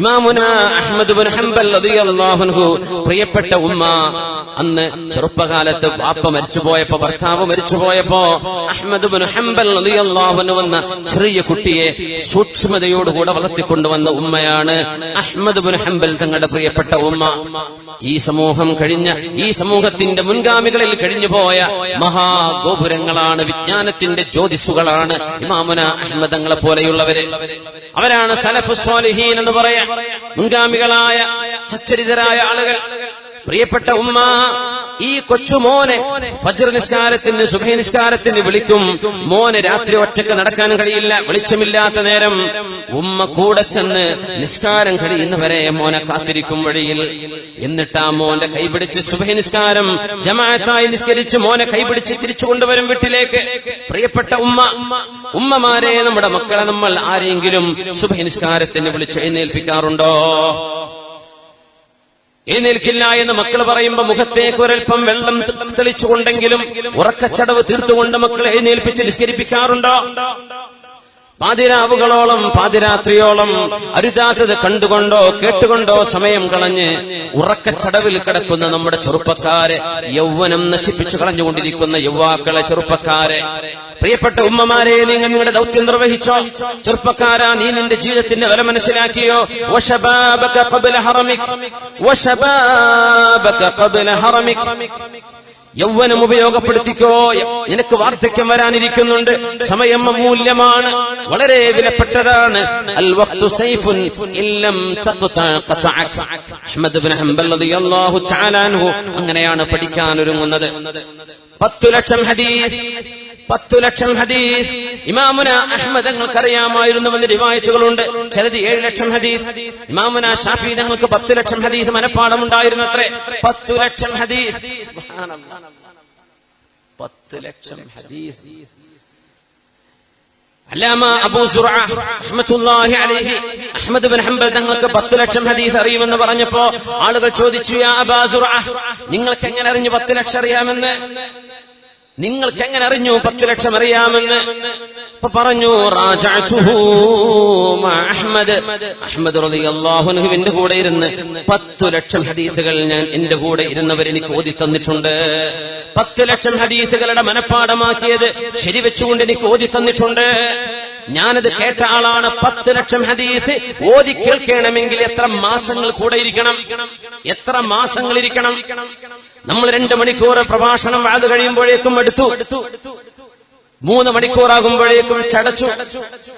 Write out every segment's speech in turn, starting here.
ഇമാമുന Ahmad bin Hanbal റളിയല്ലാഹു പ്രിയപ്പെട്ട ഉമ്മ അന്ന് ചെറുപ്പകാലത്ത് വാപ്പ മരിച്ചുപോയപ്പോ ഭർത്താവ് മരിച്ചുപോയപ്പോ അഹ്മദ് ബിൻ ഹംബൽ റളിയല്ലാഹു വന്ന ചെറിയ കുട്ടിയെ സൂക്ഷ്മതയോടുകൂടെ വളർത്തിക്കൊണ്ടുവന്ന ഉമ്മയാണ് അഹമ്മദ് ബിൻ ഹംബൽ തങ്ങളുടെ പ്രിയപ്പെട്ട ഉമ്മ. ഈ സമൂഹം കഴിഞ്ഞ ഈ സമൂഹത്തിന്റെ മുൻഗാമികളിൽ കഴിഞ്ഞു പോയ മഹാഗോപുരങ്ങളാണ് വിജ്ഞാനത്തിന്റെ ജ്യോതിസുകളാണ് ഇമാമുന അഹമ്മദങ്ങളെ പോലെയുള്ളവര്. അവരാണ് സലഫ് സ്വാലിഹീൻ എന്ന് പറയാം. മുൻഗാമികളായ സച്ചരിതരായ ആളുകൾ പ്രിയപ്പെട്ട ഉമ്മ ഈ കൊച്ചുമോനെ ഫജ്ർ നിസ്കാരത്തിന് സുഖ നിസ്കാരത്തിന് വിളിക്കും. മോനെ രാത്രി ഒറ്റയ്ക്ക് നടക്കാൻ കഴിയില്ല വെളിച്ചമില്ലാത്ത നേരം ഉമ്മ കൂടെ ചെന്ന് നിസ്കാരം കഴിയുന്നവരെ മോനെ കാത്തിരിക്കും വഴിയിൽ. എന്നിട്ട് മോന്റെ കൈപിടിച്ച് സുബഹ നിസ്കാരം ജമാഅത്തായി നിസ്കരിച്ച് മോനെ കൈപിടിച്ച് തിരിച്ചു കൊണ്ടുവരും വീട്ടിലേക്ക്. പ്രിയപ്പെട്ട ഉമ്മ ഉമ്മമാരെ നമ്മുടെ മക്കളെ നമ്മൾ ആരെങ്കിലും സുബഹ നിസ്കാരത്തിന് വിളിച്ച് എഴുന്നേൽപ്പിക്കാറുണ്ടോ? എഴുന്നേൽക്കില്ല എന്ന് മക്കൾ പറയുമ്പോ മുഖത്തേക്ക് ഒരൽപ്പം വെള്ളം തെളിച്ചുകൊണ്ടെങ്കിലും ഉറക്കച്ചടവ് തീർത്തുകൊണ്ട് മക്കളെ എഴുന്നേൽപ്പിച്ച് നിസ്കരിപ്പിക്കാറുണ്ടോ? പാതിരാവുകളോളം പാതിരാത്രിയോളം അരുതാത്തത് കണ്ടുകൊണ്ടോ കേട്ടുകൊണ്ടോ സമയം കളഞ്ഞ് ഉറക്കച്ചടവിൽ കിടക്കുന്ന നമ്മുടെ ചെറുപ്പക്കാരെ യൗവനം നശിപ്പിച്ചു കളഞ്ഞുകൊണ്ടിരിക്കുന്ന യുവാക്കളെ ചെറുപ്പക്കാരെ. പ്രിയപ്പെട്ട ഉമ്മമാരെ നിങ്ങൾ നിങ്ങളുടെ ദൗത്യം നിർവഹിച്ചോ? ചെറുപ്പക്കാരാ നീ നിന്റെ ജീവിതത്തിന്റെ വില മനസ്സിലാക്കിയോ? ഹറമിക്. യൗവനം ഉപയോഗപ്പെടുത്തിക്കോ. നിനക്ക് വാർദ്ധക്യം വരാനിരിക്കുന്നുണ്ട്. സമയം അമൂല്യമാണ്. വളരെ വിലപ്പെട്ടതാണ്. അങ്ങനെയാണ് പഠിക്കാൻ ഒരുങ്ങുന്നത്. പത്തു ലക്ഷം ഹദീസ് പത്തു ലക്ഷം ഹദീസ്. ഇമാമുന അഹമ്മദ് അഹ്മദ് തങ്ങൾക്കറിയാമായിരുന്നുവെന്ന് റിവായത്തുകളുണ്ട്. ചിലത് ഏഴ് ലക്ഷം ഹദീസ്. ഇമാമുന ഷാഫി ഞങ്ങൾക്ക് പത്ത് ലക്ഷം ഹദീസ് മനഃപ്പാടമുണ്ടായിരുന്നു അത്രേ പത്തു ലക്ഷം ഹദീസ്. പത്ത് ലക്ഷം ഹദീസ്. അല്ലാമ അബൂ റഹ്മത്തുള്ളാഹി അലൈഹി. അഹ്മദ് ബിൻ ഹംബൽ തങ്ങൾക്ക് പത്ത് ലക്ഷം ഹദീസ് അറിയുമെന്ന് പറഞ്ഞപ്പോ ആളുകൾ ചോദിച്ചു യാ അബാ സുറഅ നിങ്ങൾക്ക് എങ്ങനെ അറിഞ്ഞു പത്ത് ലക്ഷം അറിയാമെന്ന്? നിങ്ങൾക്ക് എങ്ങനെ അറിഞ്ഞു? പത്ത് ലക്ഷം അറിയാമെന്ന്. പറഞ്ഞു അഹമ്മദ് അഹമ്മദ് അൻഹുവിന്റെ കൂടെ ഇരുന്ന് പത്തു ലക്ഷം ഹദീസുകൾ ഞാൻ എന്റെ കൂടെ ഇരുന്നവർ എനിക്ക് ഓതി തന്നിട്ടുണ്ട്. പത്ത് ലക്ഷം ഹദീസുകളുടെ മനഃപ്പാടമാക്കിയത് ശരിവെച്ചുകൊണ്ട് എനിക്ക് ഓതി തന്നിട്ടുണ്ട്. ഞാനത് കേട്ട ആളാണ്. പത്ത് ലക്ഷം ഹദീസ് ഓതി കേൾക്കണമെങ്കിൽ എത്ര മാസങ്ങൾ കൂടെ ഇരിക്കണം? എത്ര മാസങ്ങൾ ഇരിക്കണം? നമ്മൾ രണ്ട് മണിക്കൂർ പ്രഭാഷണം അത് കഴിയുമ്പോഴേക്കും എടുത്തു. മൂന്ന് മണിക്കൂറാകുമ്പോഴേക്കും ചടച്ചു.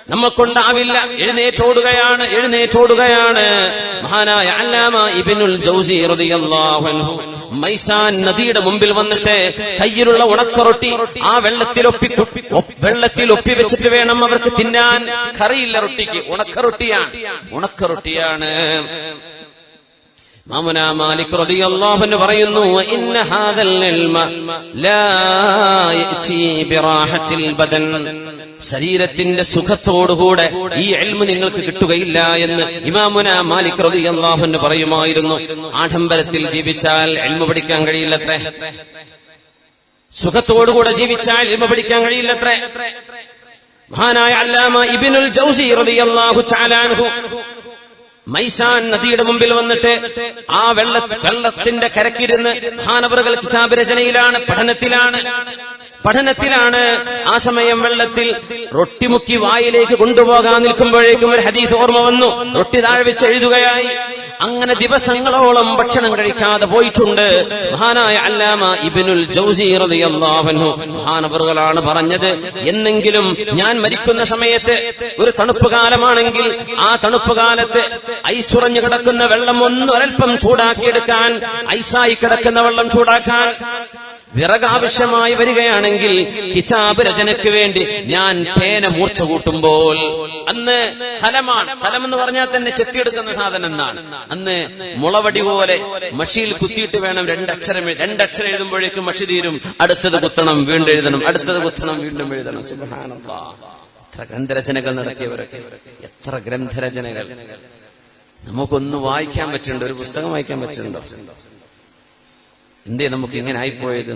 നമുക്കുണ്ടാവില്ല എഴുന്നേറ്റോടുകയാണ് എഴുന്നേറ്റോടുകയാണ്. മഹാനായ അല്ലാമ ഇബിനുൽ ജൗസി റളിയല്ലാഹു അൻഹു മൈസാൻ നദിയുടെ മുമ്പിൽ വന്നിട്ട് കയ്യിലുള്ള ഉണക്കറൊട്ടി ആ വെള്ളത്തിൽ ഒപ്പി വെള്ളത്തിൽ ഒപ്പി വെച്ചിട്ട് വേണം അവർക്ക് തിന്നാൻ. കറിയില്ല റൊട്ടിക്ക്. ഉണക്കറൊട്ടിയാണ്. ഉണക്കറൊട്ടിയാണ്. മാമുന മാലിക് റളിയല്ലാഹു പറയുന്നു ഇന്ന ഹാദൽ ഇൽമ ലാ യഅതി ബിറാഹത്തിൽ ബദൻ. ശരീരത്തിന്റെ സുഖത്തോടുകൂടെ ഈ എൽമ് നിങ്ങൾക്ക് കിട്ടുകയില്ല എന്ന് ഇമാമുന മാലിക് റളിയല്ലാഹു പറയുമായിരുന്നു. ആഡംബരത്തിൽ ജീവിച്ചാൽ എൽമ പഠിക്കാൻ കഴിയില്ലത്രേ. സുഖത്തോടുകൂടെ ജീവിച്ചാൽ എൽമ പഠിക്കാൻ കഴിയില്ലത്രേ. മഹാനായ അല്ലാമ ഇബിനുൽ ജൗസി റളിയല്ലാഹു തആല അൻഹു മൈസാൻ നദിയുടെ മുമ്പിൽ വന്നിട്ട് ആ വെള്ള വെള്ളത്തിന്റെ കരക്കിരുന്ന് ഹാനവറുകൾ കിതാബ് രചനയിലാണ് പഠനത്തിലാണ്. പഠനത്തിലാണ് ആ സമയം വെള്ളത്തിൽ റൊട്ടി മുക്കി വായിലേക്ക് കൊണ്ടുപോകാൻ നിൽക്കുമ്പോഴേക്കും ഒരു ഹദീസ് ഓർമ്മ വന്നു. റൊട്ടി താഴെ വെച്ച് എഴുതുകയായി. അങ്ങനെ ദിവസങ്ങളോളം ഭക്ഷണം കഴിക്കാതെ പോയിട്ടുണ്ട്. മഹാനായ അല്ലാമ ഇബിനുൽ ജൗസി റളിയല്ലാഹു മഹാനവറുകളാണ് പറഞ്ഞത്. എന്നെങ്കിലും ഞാൻ മരിക്കുന്ന സമയത്ത് ഒരു തണുപ്പ് കാലമാണെങ്കിൽ ആ തണുപ്പ് കാലത്ത് ഐസുറഞ്ഞു കിടക്കുന്ന വെള്ളം ഒന്ന് ഒരൽപ്പം ചൂടാക്കിയെടുക്കാൻ ഐസായി കിടക്കുന്ന വെള്ളം ചൂടാക്കാൻ വിറക് ആവശ്യമായി വരികയാണെങ്കിൽ കിതാബ് രചനയ്ക്ക് വേണ്ടി ഞാൻ പേന മൂർച്ച കൂട്ടുമ്പോൾ അന്ന് ഫലമാണ് ഫലം എന്ന് പറഞ്ഞാൽ തന്നെ ചെത്തിയെടുക്കുന്ന സാധനം എന്നാണ്. അന്ന് മുളവടി പോലെ മഷിയിൽ കുത്തിയിട്ട് വേണം രണ്ടക്ഷരം രണ്ടക്ഷരം എഴുതുമ്പോഴേക്കും മഷി തീരും. അടുത്തത് കുത്തണം വീണ്ടും എഴുതണം. അടുത്തത് കുത്തണം വീണ്ടും എഴുതണം. എത്ര ഗ്രന്ഥരചനകൾ നടത്തിയവരൊക്കെ. എത്ര ഗ്രന്ഥരചനകൾ. നമുക്കൊന്ന് വായിക്കാൻ പറ്റുന്നുണ്ട് ഒരു പുസ്തകം വായിക്കാൻ പറ്റുന്നുണ്ടോ. എന്തേ നമുക്ക് ഇങ്ങനെ ആയിപ്പോയത്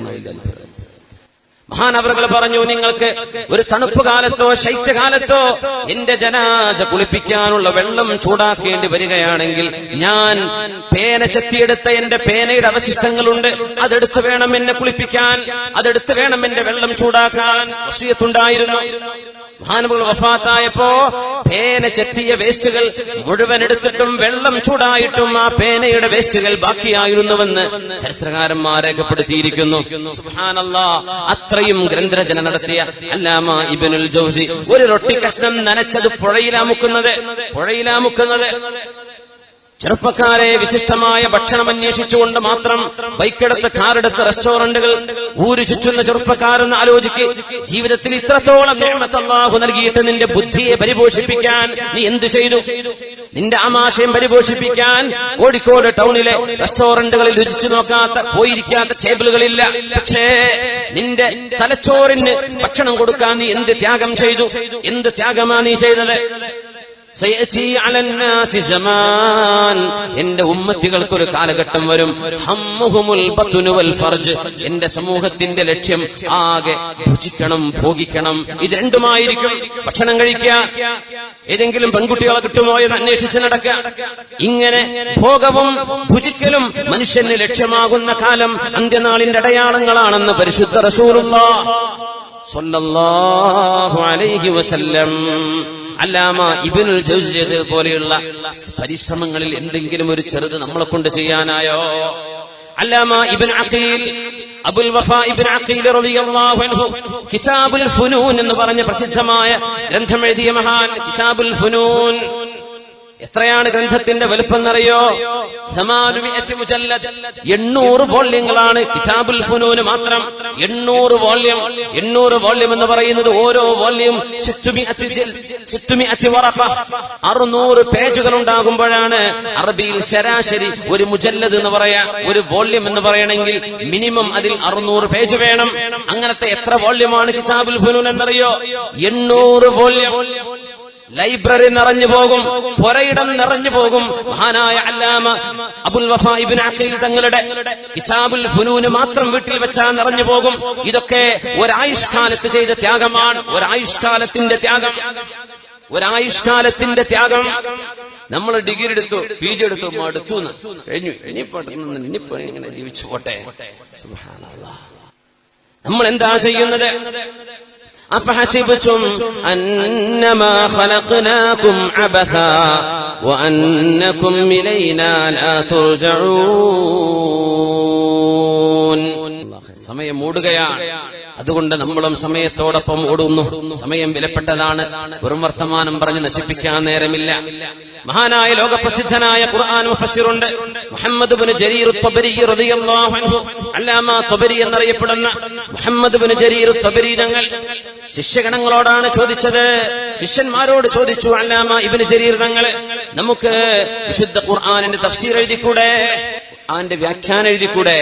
മഹാനവറുകൾ പറഞ്ഞു നിങ്ങൾക്ക് ഒരു തണുപ്പ് കാലത്തോ ശൈത്യകാലത്തോ എന്റെ ജനാജ കുളിപ്പിക്കാനുള്ള വെള്ളം ചൂടാക്കേണ്ടി വരികയാണെങ്കിൽ ഞാൻ പേന ചെത്തിയെടുത്ത എന്റെ പേനയുടെ അവശിഷ്ടങ്ങളുണ്ട്. അതെടുത്ത് വേണം എന്നെ കുളിപ്പിക്കാൻ. അതെടുത്ത് വേണം എന്റെ വെള്ളം ചൂടാക്കാൻ. വസിയത്തുണ്ടായിരുന്നു മഹാനവകൾ വഫാത്തായപ്പോ പേന ചെത്തിയ വേസ്റ്റുകൾ മുഴുവൻ എടുത്തിട്ടും വെള്ളം ചൂടായിട്ടും ആ പേനയുടെ വേസ്റ്റുകൾ ബാക്കിയായിരുന്നുവെന്ന് ചരിത്രകാരന്മാർ രേഖപ്പെടുത്തിയിരിക്കുന്നു. അത്രയും ഗ്രന്ഥരചന നടത്തിയ അല്ലാമ ഇബിനുൽ ജോസി ഒരു റൊട്ടി കഷ്ണം നനച്ചത് പുഴയിലാമുക്കുന്നത് പുഴയിലാമുക്കുന്നത് ചെറുപ്പക്കാരെ വിശിഷ്ടമായ ഭക്ഷണം അന്വേഷിച്ചുകൊണ്ട് മാത്രം ബൈക്കെടുത്ത് കാറെടുത്ത് റെസ്റ്റോറന്റുകൾ ഊരു ചുറ്റുന്ന ചെറുപ്പക്കാരെന്ന് ആലോചിക്ക്. ജീവിതത്തിൽ ഇത്രത്തോളം നേമത്തല്ലാഹു നൽകിയിട്ട് നിന്റെ ബുദ്ധിയെ പരിപോഷിപ്പിക്കാൻ നീ എന്ത് ചെയ്തു? നിന്റെ ആമാശയം പരിപോഷിപ്പിക്കാൻ കോഴിക്കോട് ടൗണിലെ റെസ്റ്റോറന്റുകളിൽ രുചിച്ചു നോക്കാത്ത പോയിരിക്കാത്ത ടേബിളുകളില്ല. പക്ഷേ നിന്റെ തലച്ചോറിന് ഭക്ഷണം കൊടുക്കാൻ നീ എന്ത് ത്യാഗം ചെയ്തു? എന്ത് ത്യാഗമാണ് നീ ചെയ്തത്? എന്റെ ഉമ്മത്തികൾക്ക് ഒരു കാലഘട്ടം വരും. ഫർജ്. എന്റെ സമൂഹത്തിന്റെ ലക്ഷ്യം ആകെ ഭുജിക്കണം ഭോഗിക്കണം. ഇത് രണ്ടുമായിരിക്കും. ഭക്ഷണം കഴിക്കുക ഏതെങ്കിലും പെൺകുട്ടികളെ കിട്ടുമോ എന്ന് അന്വേഷിച്ച് നടക്കുക. ഇങ്ങനെ ഭോഗവും ഭുജിക്കലും മനുഷ്യന് ലക്ഷ്യമാകുന്ന കാലം അന്ത്യനാളിന്റെ അടയാളങ്ങളാണെന്ന് പരിശുദ്ധ റസൂറുള്ള അല്ലാമ ഇബിനുൽ ജൗസിയത് പോലെയുള്ള പരിശ്രമങ്ങളിൽ എന്തെങ്കിലും ഒരു ചെറുത് നമ്മളെ കൊണ്ട് ചെയ്യാനായോ? അല്ലാമ ഇബിൻ അഖീൽ അബുൽ വഫ ഇബിൻ അഖീൽ റളിയല്ലാഹു അൻഹു കിതാബുൽ ഫുനൂൻ എന്ന് പറഞ്ഞ പ്രസിദ്ധമായ ഗ്രന്ഥം എഴുതിയ മഹാൻ കിതാബുൽ ഫുനൂൻ. എത്രയാണ് ഗ്രന്ഥത്തിന്റെ വലുപ്പം എന്നറിയോ എണ്ണൂറ് വോള്യങ്ങളാണ് കിതാബുൽ ഫുനൂന് മാത്രം. എണ്ണൂറ് വോള്യം എണ്ണൂറ് വോള്യം എന്ന് പറയുന്നത് ഓരോ വോള്യം അറുന്നൂറ് പേജുകൾ ഉണ്ടാകുമ്പോഴാണ് അറബിയിൽ ശരാശരി ഒരു മുജല്ലത് എന്ന് പറയാ ഒരു വോള്യം എന്ന് പറയണമെങ്കിൽ മിനിമം അതിൽ അറുന്നൂറ് പേജ് വേണം. അങ്ങനത്തെ എത്ര വോള്യമാണ് കിതാബുൽ ഫുനൂൻ എന്നറിയോ? എണ്ണൂറ് വോള്യം. ലൈബ്രറി നിറഞ്ഞു പോകും പുരയിടം നിറഞ്ഞു പോകും. മഹാനായ അല്ലാമ അബുൽ വഫ ഇബിൻ തങ്ങളുടെ കിതാബുൽ ഫുനൂന് മാത്രം വീട്ടിൽ വെച്ചാൽ നിറഞ്ഞു പോകും. ഇതൊക്കെ ഒരായുഷ്കാലത്ത് ചെയ്ത ത്യാഗമാണ്. ഒരായുഷ്കാലത്തിന്റെ ത്യാഗം. ഒരായുഷ്കാലത്തിന്റെ ത്യാഗം. നമ്മൾ ഡിഗ്രി എടുത്തു പി ജി എടുത്തു എന്ന്. കഴിഞ്ഞു. ഇനിയിപ്പോ ജീവിച്ചു പോട്ടെ. നമ്മൾ എന്താ ചെയ്യുന്നത്? أفحسبتم أنما خلقناكم عبثا وأنكم إلينا لا ترجعون സമയം ഓടുകയാണ് അതുകൊണ്ട് നമ്മളും സമയത്തോടൊപ്പം ഓടുന്നു. സമയം വിലപ്പെട്ടതാണ്. വെറും വർത്തമാനം പറഞ്ഞ് നശിപ്പിക്കാൻ നേരമില്ല. മഹാനായ ലോകപ്രസിദ്ധനായ ഖുർആൻ മുഫസ്സിറുണ്ട്. മുഹമ്മദ് ബിൻ ജരീർ തബരി റളിയല്ലാഹു അൻഹു. അല്ലാമ തബരി എന്നറിയപ്പെടുന്ന മുഹമ്മദ് ബിൻ ജരീർ തബരി ഞങ്ങൾ ശിഷ്യഗണങ്ങളോടാണ് ചോദിച്ചത്. ശിഷ്യന്മാരോട് ചോദിച്ചു അല്ലാമ ഇബിന് ജരീർ തങ്ങൾ നമുക്ക് വിശുദ്ധ ഖുർആനിന്റെ തഫ്സീർ എഴുതിക്കൂടെ? ആന്റെ വ്യാഖ്യാനം എഴുതിക്കൂടെ?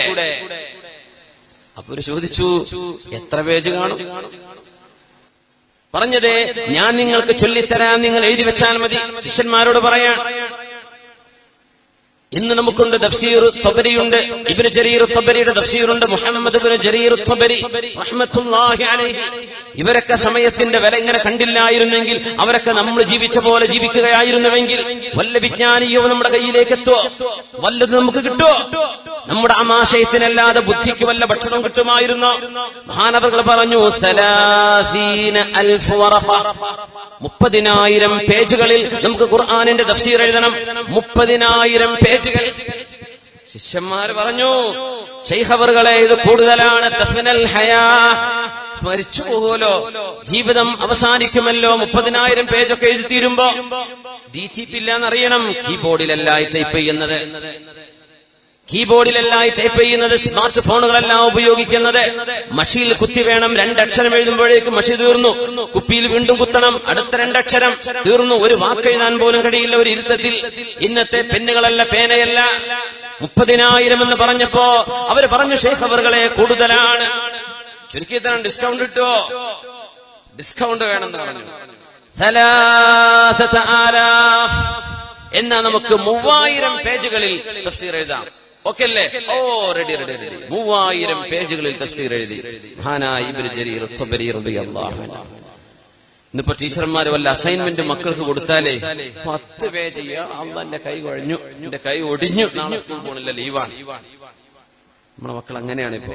അപ്പൊ ചോദിച്ചു എത്ര പേജ് കാണും? പറഞ്ഞത് ഞാൻ നിങ്ങൾക്ക് ചൊല്ലിത്തരാൻ നിങ്ങൾ എഴുതി വെച്ചാൽ മതി. ശിഷ്യന്മാരോട് പറയാൻ ഇന്ന് നമുക്കുണ്ട് തഫ്സീർ തൊബരിയുണ്ട്. ഇബിന് ജരീർ തബരിയുടെ തഫ്സീറുണ്ട്. മുഹമ്മദ് ഇബ്നു ജരീർ തബരി റഹ്മത്തുള്ളാഹി അലൈഹി. ഇവരൊക്കെ സമയത്തിന്റെ വില ഇങ്ങനെ കണ്ടില്ലായിരുന്നെങ്കിൽ അവരൊക്കെ നമ്മൾ ജീവിച്ച പോലെ ജീവിക്കുകയായിരുന്നുവെങ്കിൽ വല്ല വിജ്ഞാനിയോ നമ്മുടെ കയ്യിലേക്ക് എത്തുമോ വല്ലത് നമുക്ക് കിട്ടുമോ നമ്മുടെ ആമാശയത്തിനല്ലാതെ ബുദ്ധിക്ക് വല്ല ഭക്ഷണം കിട്ടുമായിരുന്നോ? മഹാനവകൾ പറഞ്ഞു. മുപ്പതിനായിരം പേജുകളിൽ നമുക്ക് ഖുർആാനിന്റെ തഫ്സീർ എഴുതണം. മുപ്പതിനായിരം പേജുകൾ ശിഷ്യന്മാർ പറഞ്ഞു ഷെയ്ഖവറുകളെ ഇത് കൂടുതലാണ്. ദഫ്നൽ ഹയാ. മരിച്ചു പോകുമല്ലോ. ജീവിതം അവസാനിക്കുമല്ലോ. മുപ്പതിനായിരം പേജൊക്കെ എഴുതി തീരുമ്പോ. ഡി ടി പി ഇല്ലാന്നറിയണം. കീബോർഡിലല്ല ടൈപ്പ് ചെയ്യുന്നത് കീബോർഡിലെല്ലാം ടൈപ്പ് ചെയ്യുന്നത് സ്മാർട്ട് ഫോണുകളെല്ലാം ഉപയോഗിക്കുന്നത്. മഷിയിൽ കുത്തി വേണം രണ്ടക്ഷരം എഴുതുമ്പോഴേക്കും മഷി തീർന്നു. കുപ്പിയിൽ വീണ്ടും കുത്തണം അടുത്ത രണ്ടക്ഷരം തീർന്നു. ഒരു വാക്കെഴുതാൻ പോലും കഴിയില്ല ഒരു ഇരുത്തത്തിൽ. ഇന്നത്തെ പെന്നുകളല്ല പേനയല്ല. മുപ്പതിനായിരം എന്ന് പറഞ്ഞപ്പോ അവർ പറഞ്ഞു ഷേഖ് അവറുകളെ കൂടുതലാണ്. ചുരുക്കി തരാൻ ഡിസ്കൗണ്ട് ഇട്ടോ? ഡിസ്കൗണ്ട് വേണമെന്ന് പറഞ്ഞു. എന്നാ നമുക്ക് മൂവായിരം പേജുകളിൽ തഫ്സീർ എഴുതാം. ഓക്കെ അല്ലേ ഓ റെഡി റെഡി റെഡി മൂവായിരം പേജുകളിൽ തഫ്സീർ എഴുതി. ഇന്നിപ്പോ ടീച്ചർമാര് വല്ല അസൈൻമെന്റ് മക്കൾക്ക് കൊടുത്താലേ പത്ത് പേജ് അമ്മ എന്റെ കൈ കുഴഞ്ഞു എന്റെ കൈ ഒടിഞ്ഞു. നാളെ സ്കൂൾ പോണില്ല ലീവാണ് നമ്മുടെ മക്കൾ അങ്ങനെയാണ് ഇപ്പൊ.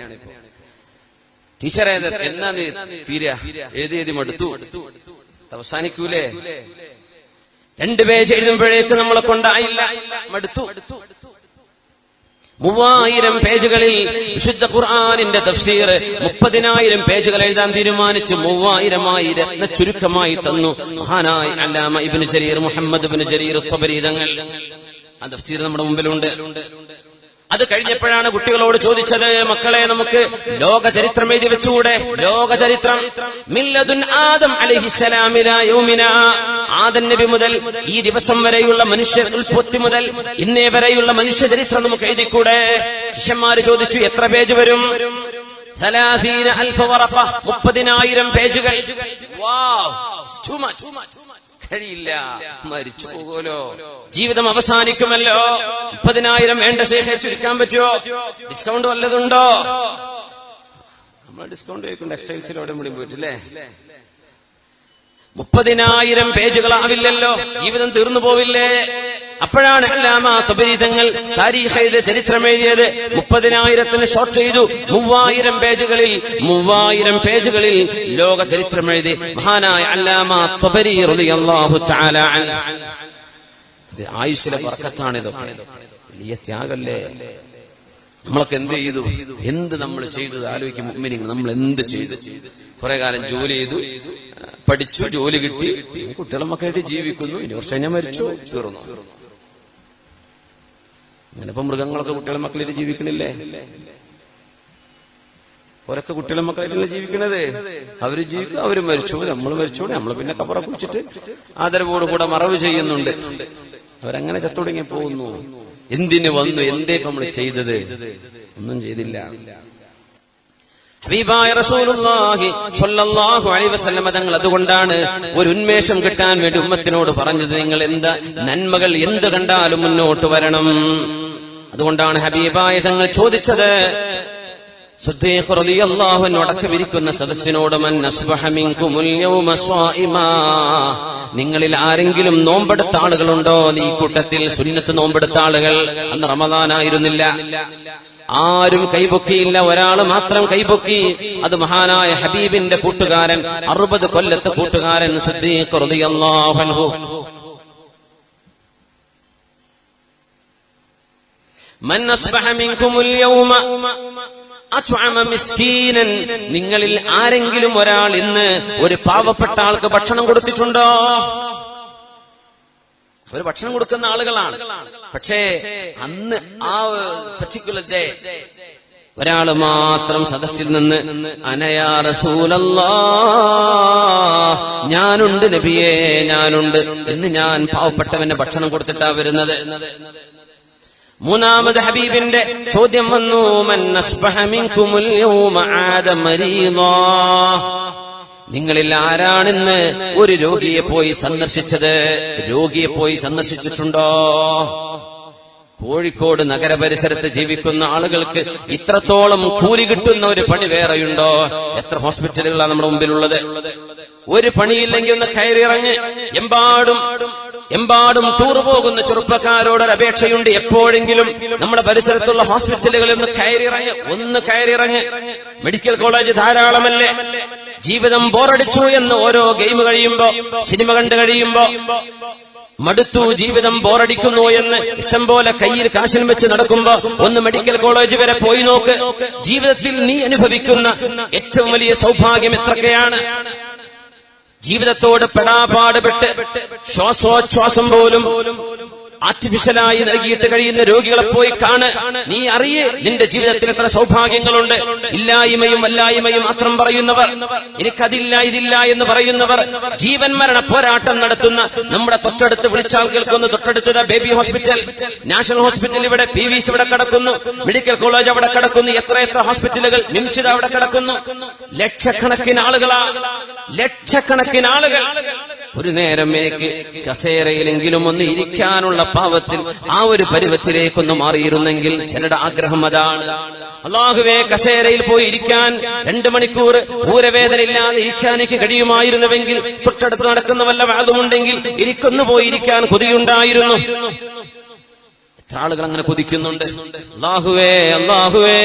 ടീച്ചറെ എന്നാ നീ തീര? എഴുതി എഴുതി മടുത്തു. അവസാനിക്കൂലേ? രണ്ട് പേജ് എഴുതുമ്പോഴേക്ക് നമ്മളെ കൊണ്ടായില്ല മടുത്തു. മൂവായിരം പേജുകളിൽ വിശുദ്ധ ഖുർആാനിന്റെ തഫ്സീർ മുപ്പതിനായിരം പേജുകൾ എഴുതാൻ തീരുമാനിച്ച്. മൂവായിരമായി രത്ന ചുരുക്കമായി തന്നു. മഹാനായി അല്ലാമ ഇബിന് ജരീർ മുഹമ്മദ് ഇബിന് ജരീർ ത്വബരീതങ്ങൾ ആ തഫ്സീർ നമ്മുടെ മുമ്പിലുണ്ട്. അത് കഴിഞ്ഞപ്പോഴാണ് കുട്ടികളോട് ചോദിച്ചത് മക്കളെ നമുക്ക് ലോക ചരിത്രം എഴുതി വെച്ചുകൂടെ? ലോക ചരിത്രം മില്ലതുൻ ആദം ആദൻ നബി മുതൽ ഈ ദിവസം വരെയുള്ള മനുഷ്യ ഉൽപ്പത്തി മുതൽ ഇന്നേ വരെയുള്ള മനുഷ്യ ചരിത്രം നമുക്ക് എഴുതിക്കൂടെ? ശിഷ്യന്മാര് ചോദിച്ചു എത്ര പേജ് വരും? മുപ്പതിനായിരം പേജുകൾ. കഴിയില്ല മരിച്ചു പോകുമല്ലോ. ജീവിതം അവസാനിക്കുമല്ലോ. മുപ്പതിനായിരം വേണ്ട ശേഷം ചുരുക്കാൻ പറ്റുമോ? ഡിസ്കൗണ്ട് വല്ലതുണ്ടോ? നമ്മൾ ഡിസ്കൗണ്ട് ചോദിക്കും ടെക്സ്റ്റൈൽസിൽ എവിടെ മുടി പോയിട്ടില്ലേ? മുപ്പതിനായിരം പേജുകളാവില്ലല്ലോ ജീവിതം തീർന്നു പോവില്ലേ? അപ്പോഴാണ് അല്ലാമ തുപരീതങ്ങൾ താരീഖയുടെ ചരിത്രം എഴുതിയത്. മുപ്പതിനായിരത്തിന് ഷോർട്ട് ചെയ്തു. മൂവായിരം പേജുകളിൽ മൂവായിരം പേജുകളിൽ ലോക ചരിത്രം എഴുതി. മഹാനായ അല്ലാമ. ഇത് ആയുസ്സിലെ വർക്കത്താണ് ഇതൊക്കെ വലിയ ത്യാഗല്ലേ? നമ്മളൊക്കെ എന്ത് ചെയ്തു? എന്ത് നമ്മൾ ചെയ്തു ആലോചിക്കും മുമ്പിനിങ്ങൾ നമ്മൾ എന്ത് ചെയ്തു? കുറെ കാലം ജോലി ചെയ്തു. പഠിച്ചു ജോലി കിട്ടി. കുട്ടികളെ മക്കളായിട്ട് ജീവിക്കുന്നു. ഇനി വർഷം ഞാൻ മരിച്ചു. തീർന്നു. അങ്ങനെ ഇപ്പൊ മൃഗങ്ങളൊക്കെ കുട്ടികളെ മക്കളായിട്ട് ജീവിക്കണില്ലേ? ഓരൊക്കെ കുട്ടികളെ മക്കളായിട്ടല്ലേ ജീവിക്കണത്? അവർ ജീവിക്കും അവർ മരിച്ചു. നമ്മൾ മരിച്ചു നമ്മൾ പിന്നെ കബറ കുടിച്ചിട്ട് ആദരവോട് കൂടെ മറവ് ചെയ്യുന്നുണ്ട്. അവരങ്ങനെ ചത്തുടങ്ങി പോകുന്നു. എന്തിന് വന്നു? എന്തേ ഇപ്പൊ നമ്മൾ ചെയ്തത്? ഒന്നും ചെയ്തില്ല. ഹബീബായ റസൂലുള്ളാഹി സ്വല്ലല്ലാഹു അലൈഹി വസല്ലമ തങ്ങൾ അതുകൊണ്ടാണ് ഒരു ഉന്മേഷം കിട്ടാൻ വേണ്ടി ഉമ്മത്തിനോട് പറഞ്ഞത്. നിങ്ങൾ എന്താ നന്മകൾ എന്ത് കണ്ടാലും മുന്നോട്ട് വരണം. അതുകൊണ്ടാണ് ഹബീബായ തങ്ങൾ ചോദിച്ചത്. അൻഹു അടക്കവിരിക്കുന്ന സദസ്സിനോട് നിങ്ങളിൽ ആരെങ്കിലും നോമ്പെടുത്ത ആളുകളുണ്ടോ? ഈ കൂട്ടത്തിൽ സുന്നത്ത് നോമ്പെടുത്ത ആളുകൾ അന്ന് റമദാനായിരുന്നില്ല ആരും കൈപൊക്കിയില്ല. ഒരാൾ മാത്രം കൈപൊക്കി. അത് മഹാനായ ഹബീബിന്റെ കൂട്ടുകാരൻ അറുപത് കൊല്ലത്തെ കൂട്ടുകാരൻ സുദ്ദീഖ് റളിയല്ലാഹു മിൻകുമുൽ യൗമ. അത്അമ മിസ്കീനൻ. നിങ്ങളിൽ ആരെങ്കിലും ഒരാൾ ഇന്ന് ഒരു പാവപ്പെട്ട ആൾക്ക് ഭക്ഷണം കൊടുത്തിട്ടുണ്ടോ? ഒരു ഭക്ഷണം കൊടുക്കുന്ന ആളുകളാണ്. പക്ഷേ അന്ന് ആ പർട്ടിക്കുലർ ഡേ ഒരാൾ മാത്രം സദസ്സിൽ നിന്ന് അനയാ റസൂലല്ലാ ഞാനുണ്ട് നബിയേ ഞാനുണ്ട് എന്ന് ഞാൻ പാവപ്പെട്ടവന്റെ ഭക്ഷണം കൊടുത്തിട്ടാ വരുന്നത്. മൂന്നാമത് ഹബീബിന്റെ ചോദ്യം വന്നു നിങ്ങളിൽ ആരാണിന്ന് ഒരു രോഗിയെ പോയി സന്ദർശിച്ചത്? രോഗിയെ പോയി സന്ദർശിച്ചിട്ടുണ്ടോ? കോഴിക്കോട് നഗരപരിസരത്ത് ജീവിക്കുന്ന ആളുകൾക്ക് ഇത്രത്തോളം കൂലി കിട്ടുന്ന ഒരു പണി വേറെയുണ്ടോ? എത്ര ഹോസ്പിറ്റലുകളാണ് നമ്മുടെ മുമ്പിലുള്ളത്? ഒരു പണിയില്ലെങ്കിൽ ഒന്ന് കയറിയിറങ്ങി. എമ്പാടും എമ്പാടും ടൂർ പോകുന്ന ചെറുപ്പക്കാരോട് ഒരു അപേക്ഷയുണ്ട്. എപ്പോഴെങ്കിലും നമ്മുടെ പരിസരത്തുള്ള ഹോസ്പിറ്റലുകളിൽ ഒന്ന് കയറിയിറങ്ങ്. ഒന്ന് കയറിയിറങ്ങ്. Medical college ധാരാളമല്ലേ? ജീവിതം ബോറടിച്ചു എന്ന് ഓരോ ഗെയിം കഴിയുമ്പോ സിനിമ കണ്ടു കഴിയുമ്പോ മടുത്തു ജീവിതം ബോറടിക്കുന്നു എന്ന് ഇഷ്ടം പോലെ കയ്യിൽ കാശിൽ വെച്ച് നടക്കുമ്പോ ഒന്ന് മെഡിക്കൽ കോളേജ് വരെ പോയി നോക്ക്. ജീവിതത്തിൽ നീ അനുഭവിക്കുന്ന ഏറ്റവും വലിയ സൗഭാഗ്യം എത്രയൊക്കെയാണ്? ജീവിതത്തോട് പെടാപാടുപെട്ട് ശ്വാസോച്ഛ്വാസം പോലും ആർട്ടിഫിഷ്യലായി നൽകിയിട്ട് കഴിയുന്ന രോഗികളെ പോയി കാണ്. നീ അറിയേ നിന്റെ ജീവിതത്തിൽ എത്ര സൗഭാഗ്യങ്ങളുണ്ട്. ഇല്ലായ്മയും അല്ലായ്മയും മാത്രം പറയുന്നവർ. എനിക്കതില്ല ഇതില്ല എന്ന് പറയുന്നവർ. ജീവൻ മരണ പോരാട്ടം നടത്തുന്ന നമ്മുടെ തൊട്ടടുത്ത് വിളിച്ചാൽ കേൾക്കുന്നു. തൊട്ടടുത്ത് ബേബി ഹോസ്പിറ്റൽ. നാഷണൽ ഹോസ്പിറ്റൽ ഇവിടെ പി വി ഇവിടെ കിടക്കുന്നു. മെഡിക്കൽ കോളേജ് അവിടെ കിടക്കുന്നു. എത്ര എത്ര ഹോസ്പിറ്റലുകൾ നിമിഷം അവിടെ കിടക്കുന്നു. ലക്ഷക്കണക്കിന് ആളുകളാ. ലക്ഷക്കണക്കിന് ആളുകൾ. ഒരു നേരം എനിക്ക് കസേരയിലെങ്കിലും ഒന്ന് ഇരിക്കാനുള്ള പാവത്തിൽ ആ ഒരു പരുവത്തിലേക്കൊന്ന് മാറിയിരുന്നെങ്കിൽ ചിലരുടെ ആഗ്രഹം അതാണ്. അള്ളാഹുവേ കസേരയിൽ പോയി ഇരിക്കാൻ രണ്ട് മണിക്കൂർ ഊരവേദന ഇല്ലാതെ ഇരിക്കാൻ എനിക്ക് കഴിയുമായിരുന്നുവെങ്കിൽ തൊട്ടടുത്ത് നടക്കുന്ന വല്ല വാദമുണ്ടെങ്കിൽ എനിക്കൊന്നു പോയിരിക്കാൻ കൊതിയുണ്ടായിരുന്നു. എത്ര ആളുകൾ അങ്ങനെ കൊതിക്കുന്നുണ്ട്? അള്ളാഹുവേ അള്ളാഹുവേ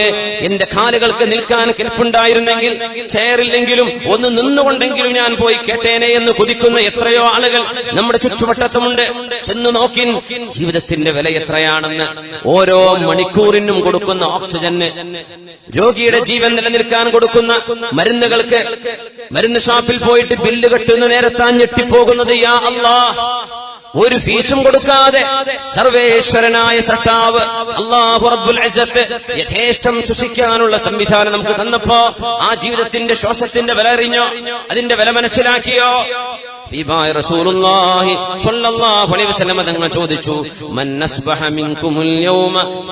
എന്റെ കാലുകൾക്ക് നിൽക്കാൻ കെൽപ്പുണ്ടായിരുന്നെങ്കിൽ ചെയറില്ലെങ്കിലും ഒന്ന് നിന്നുകൊണ്ടെങ്കിലും ഞാൻ പോയി കേട്ടേനെ എന്ന് കൊതിക്കുന്ന എത്രയോ ആളുകൾ നമ്മുടെ ചുറ്റുവട്ടത്തുമുണ്ട്. ചെന്ന് നോക്കി ജീവിതത്തിന്റെ വില എത്രയാണെന്ന്. ഓരോ മണിക്കൂറിനും കൊടുക്കുന്ന ഓക്സിജന് രോഗിയുടെ ജീവൻ നിലനിൽക്കാൻ കൊടുക്കുന്ന മരുന്നുകൾക്ക് മരുന്ന് ഷാപ്പിൽ പോയിട്ട് ബില്ല് കെട്ടുന്ന നേരത്താൻ ഞെട്ടിപ്പോകുന്നത്. യാ അള്ളാഹ് ഒരു ഫീസും കൊടുക്കാതെ സർവേശ്വരനായ സൃഷ്ടാവ് അള്ളാഹു റബ്ബുൽ യഥേഷ്ടം ശ്വസിക്കാനുള്ള സംവിധാനം നമുക്ക് തന്നപ്പോ ആ ജീവിതത്തിന്റെ ശ്വാസത്തിന്റെ വില അറിഞ്ഞോ അതിന്റെ വില മനസ്സിലാക്കിയോ? തങ്ങൾ ചോദിച്ചു മൻ യൗമ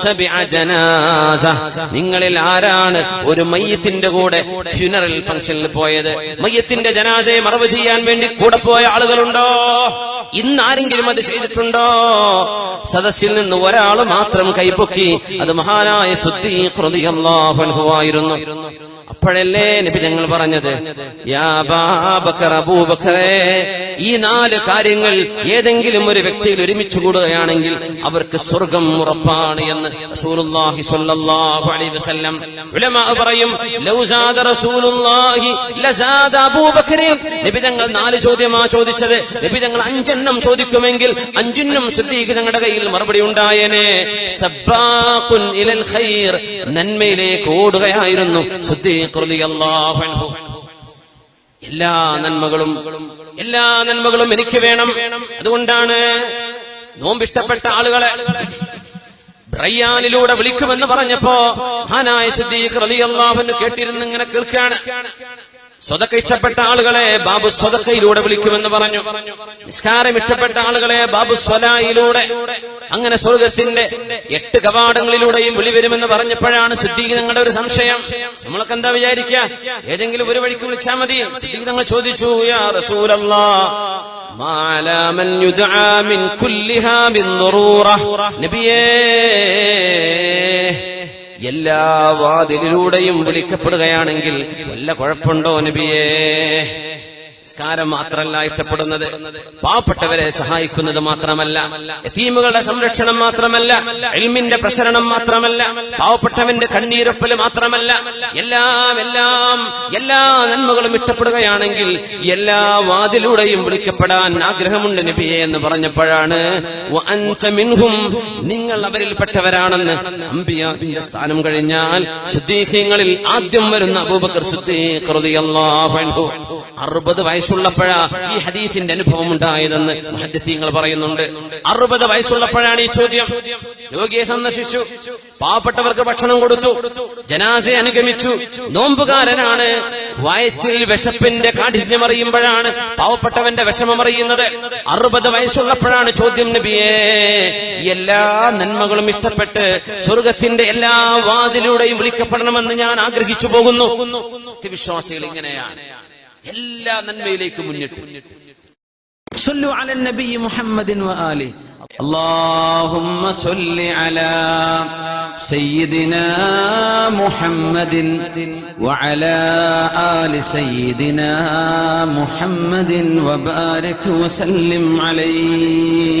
ജനാസ? നിങ്ങളിൽ ആരാണ് ഒരു മയ്യത്തിന്റെ കൂടെ ഫ്യൂണറൽ ഫംഗ്ഷനിൽ പോയത്? മയ്യത്തിന്റെ ജനാസയെ മറവ് ചെയ്യാൻ വേണ്ടി കൂടെ പോയ ആളുകളുണ്ടോ? ഇന്ന് ആരെങ്കിലും അത് ചെയ്തിട്ടുണ്ടോ? സദസ്സിൽ നിന്ന് ഒരാൾ മാത്രം കൈപ്പൊക്കി അത് മഹാനായ സുദ്ദീഖ് റളിയല്ലാഹു അൻഹു ആയിരുന്നു. അപ്പോഴല്ലേ നബി ഞങ്ങൾ പറഞ്ഞത്? ഈ നാല് കാര്യങ്ങൾ ഏതെങ്കിലും ഒരു വ്യക്തിയിൽ ഒരുമിച്ചു കൂടുകയാണെങ്കിൽ അവർക്ക് സ്വർഗം ഉറപ്പാണ് എന്ന് റസൂലുള്ളാഹി സ്വല്ലല്ലാഹു അലൈഹി വസല്ലം പറയും അബൂബക്കർ. നബി ഞങ്ങൾ നാല് ചോദ്യമാ ചോദിച്ചത്. നബി ഞങ്ങൾ അഞ്ചെണ്ണം ചോദിക്കുമെങ്കിൽ അഞ്ചിനും സിദ്ദീഖ് ഞങ്ങളുടെ കയ്യിൽ മറുപടി ഉണ്ടായേനെ. സബ്ബാഖുൻ ഇലൽ ഖൈർ. നന്മയിലേക്ക് ഓടുകയായിരുന്നു അൻഹു എല്ലാ നന്മകളും എല്ലാ നന്മകളും എനിക്ക് വേണം. അതുകൊണ്ടാണ് നോമ്പിഷ്ടപ്പെട്ട ആളുകളെ റയ്യാനിലൂടെ വിളിക്കുമെന്ന് പറഞ്ഞപ്പോ മഹാനായ സിദ്ദീഖ് റളിയല്ലാഹു കേട്ടിരുന്ന് ഇങ്ങനെ കേൾക്കാണ് സ്വതക്ക ഇഷ്ടപ്പെട്ട ആളുകളെ ബാബു സ്വതക്കയിലൂടെ വിളിക്കുമെന്ന് പറഞ്ഞു. നിസ്കാരം ഇഷ്ടപ്പെട്ട ആളുകളെ ബാബു സ്വലായിലൂടെ. അങ്ങനെ സ്വർഗത്തിന്റെ എട്ട് കവാടങ്ങളിലൂടെയും വിളി വരുമെന്ന് പറഞ്ഞപ്പോഴാണ് സിദ്ദീഖ് ഒരു സംശയം. നമ്മളൊക്കെ എന്താ വിചാരിക്കുക ഏതെങ്കിലും ഒരു വഴിക്ക് വിളിച്ചാൽ മതി. സിദ്ദീഖ് ചോദിച്ചു യാ റസൂലല്ലാ നബിയേ എല്ലാ വാതിലിലൂടെയും വിളിക്കപ്പെടുകയാണെങ്കിൽ വല്ല കുഴപ്പമുണ്ടോ നബിയേ? നിസ്കാരം മാത്രമല്ല ഇഷ്ടപ്പെടുന്നത്. പാവപ്പെട്ടവരെ സഹായിക്കുന്നത് മാത്രമല്ല. യതീമുകളുടെ സംരക്ഷണം മാത്രമല്ല. എൽമിന്റെ പ്രസരണം മാത്രമല്ല. പാവപ്പെട്ടവന്റെ കണ്ണീരൊപ്പൽ മാത്രമല്ല. എല്ലാം എല്ലാം എല്ലാ നന്മകളും ഇഷ്ടപ്പെടുകയാണെങ്കിൽ എല്ലാ വാതിലൂടെയും വിളിക്കപ്പെടാൻ ആഗ്രഹമുണ്ട് നബിയെ എന്ന് പറഞ്ഞപ്പോഴാണ്. നിങ്ങൾ അവരിൽപ്പെട്ടവരാണെന്ന് അമ്പിയാവിന്റെ സ്ഥാനം കഴിഞ്ഞാൽ ശുദ്ധീഹ്യങ്ങളിൽ ആദ്യം വരുന്ന അബൂബക്കർ അറുപത് വയസ്സുള്ളപ്പോഴാ ഈ ഹദീത്തിന്റെ അനുഭവം ഉണ്ടായതെന്ന് മുഹദ്ദിത്തീങ്ങൾ പറയുന്നുണ്ട്. അറുപത് വയസ്സുള്ളപ്പോഴാണ് ഈ ചോദ്യം. രോഗിയെ സന്ദർശിച്ചു. പാവപ്പെട്ടവർക്ക് ഭക്ഷണം കൊടുത്തു. ജനാസെ അനുഗമിച്ചു. നോമ്പുകാരനാണ്. വയറ്റിൽ വിശപ്പിന്റെ കാഠിന്യം അറിയുമ്പോഴാണ് പാവപ്പെട്ടവന്റെ വിഷമം അറിയുന്നത്. അറുപത് വയസ്സുള്ളപ്പോഴാണ് ചോദ്യം നബിയേ എല്ലാ നന്മകളും ഇഷ്ടപ്പെട്ട് സ്വർഗത്തിന്റെ എല്ലാ വാതിലൂടെയും വിളിക്കപ്പെടണമെന്ന് ഞാൻ ആഗ്രഹിച്ചു പോകുന്നു. വിശ്വാസികൾ ഇങ്ങനെയാണ്. എല്ലാ നന്മയിലേക്കും മുന്നിട്ട് صلوا على النبي محمد وآله اللهم صل على سيدنا محمد وعلى آل سيدنا محمد وبارك وسلم عليه